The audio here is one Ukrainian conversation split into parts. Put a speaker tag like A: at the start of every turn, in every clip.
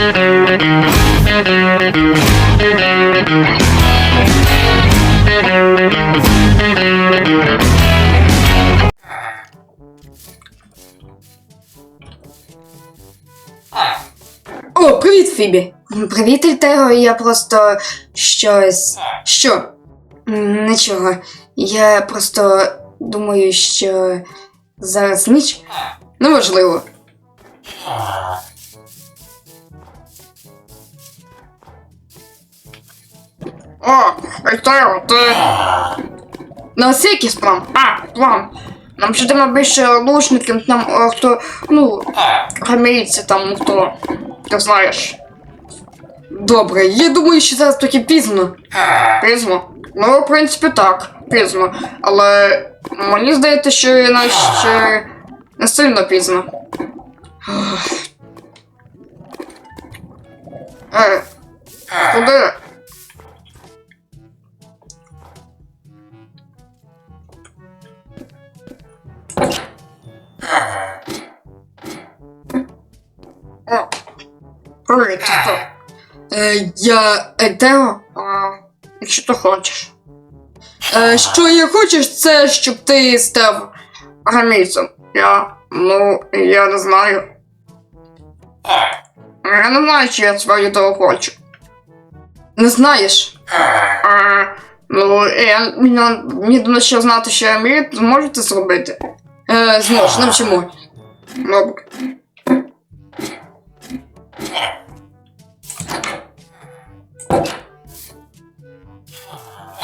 A: О, привіт, Фібі. Привіт, Альтеро, я просто щось. Що? Нічого. Я просто думаю, що зараз ніч. Неможливо. О, Альтеро, ти. На якийсь план. А, план. Нам ще треба більше лучників, нам о, хто, ну, гаміється там, хто, ти знаєш. Добре, я думаю, що зараз таки пізно. Пізно? Ну, в принципі, так, пізно. Але мені здається, що і на ще не сильно пізно. Е, куди? Ти? Е, я Етео, якщо ти хочеш. Е, що я хочеш, це щоб ти став гамійцем. Я, ну, я не знаю. Я не знаю, чи я свою того хочу. Не знаєш? А, ну, я, мені, думаю, що знати, що я вмію, зможете зробити? Е, зможеш, навчимо. Добре.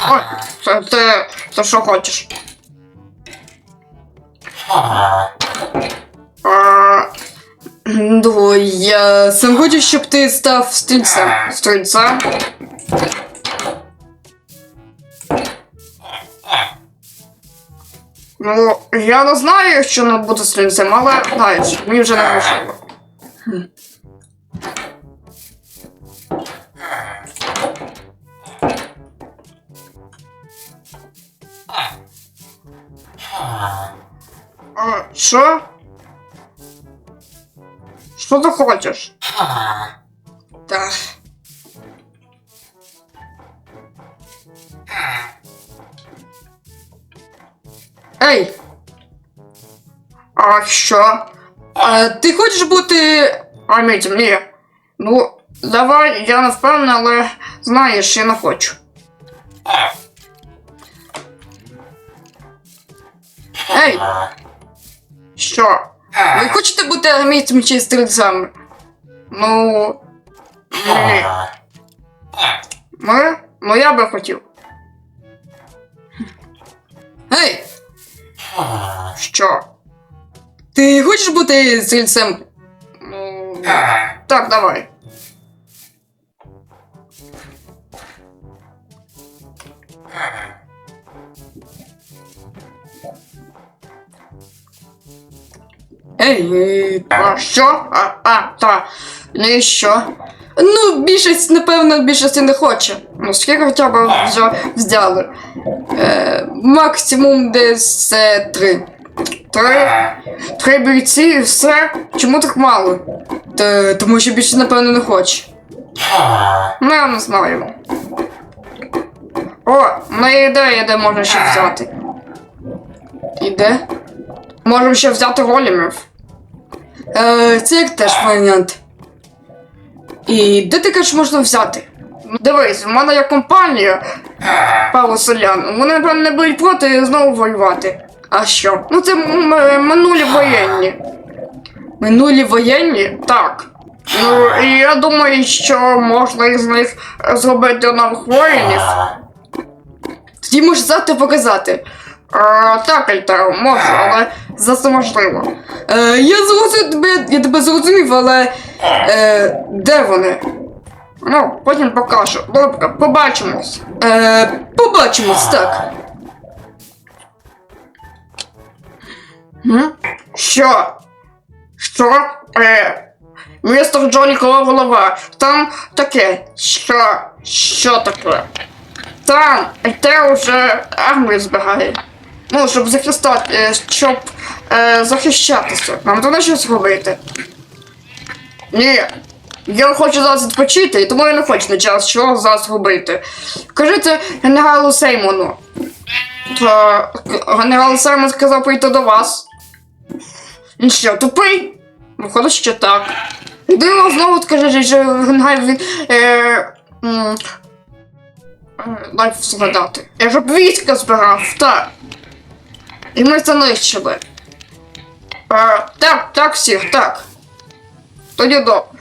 A: Ой, це ти, це що хочеш? Ну, я сам хочу, щоб ти став стрільцем. Стрільцем? Ну, я не знаю, що не буде стрільцем, але знаєш, мені вже не важливо. Що? Що ти хочеш? Так. Ей! А що? А, ти хочеш бути армійцем? Ні. Ну, давай, я не впевнена, але знаєш, я не хочу. Ей! Що? Ви хочете бути армійцем чи стрільцем? Ну. Ні. Ми? Ну я би хотів. Ей! Що? Ти хочеш бути стрільцем? Ну. Так, давай. Ей, а що? А, а, та. Ну і що? Ну, більшість, напевно, більшості не хоче. Ну, скільки хоча б вже взяли? Е, максимум десь е, три. Три? Три бійці і все? Чому так мало? Та, тому що більше, напевно, не хоче. Ну, я не знаю. О, моя ідея, де можна ще взяти. Іде? Можемо ще взяти голімів. Е, це як теж варіант. І де ти кажеш можна взяти? Дивись, у мене є компанія пару селян. Вони, напевно, не будуть проти знову воювати. А що? Ну це минулі воєнні. Минулі воєнні? Так. Ну, і я думаю, що можна із них зробити нових воїнів. Тоді можеш завтра показати. Е, так, Альтеро, можу, але за це можливо. Е, я зрозумів тебе, я тебе зрозумів, але е, де вони? Ну, потім покажу. Добре, побачимось. Е, побачимось, так. М? Що? Що? Е, містер Джолі коло голова. Там таке. Що? Що таке? Там те вже армію збирає. Ну, щоб захистати, е, щоб е, захищатися. Нам треба щось робити. Ні. Я хочу зараз відпочити, і тому я не хочу на час що зараз робити. Кажіть генералу Сеймону. Та генерал Сеймон сказав прийти до вас. Він що, тупий? Виходить, що так. Дивно знову скаже, що генерал він. Е, м, е, дай згадати. Я щоб війська збирав, так. І ми це нищили. Е, так, так, всіх, так. Тоді добре.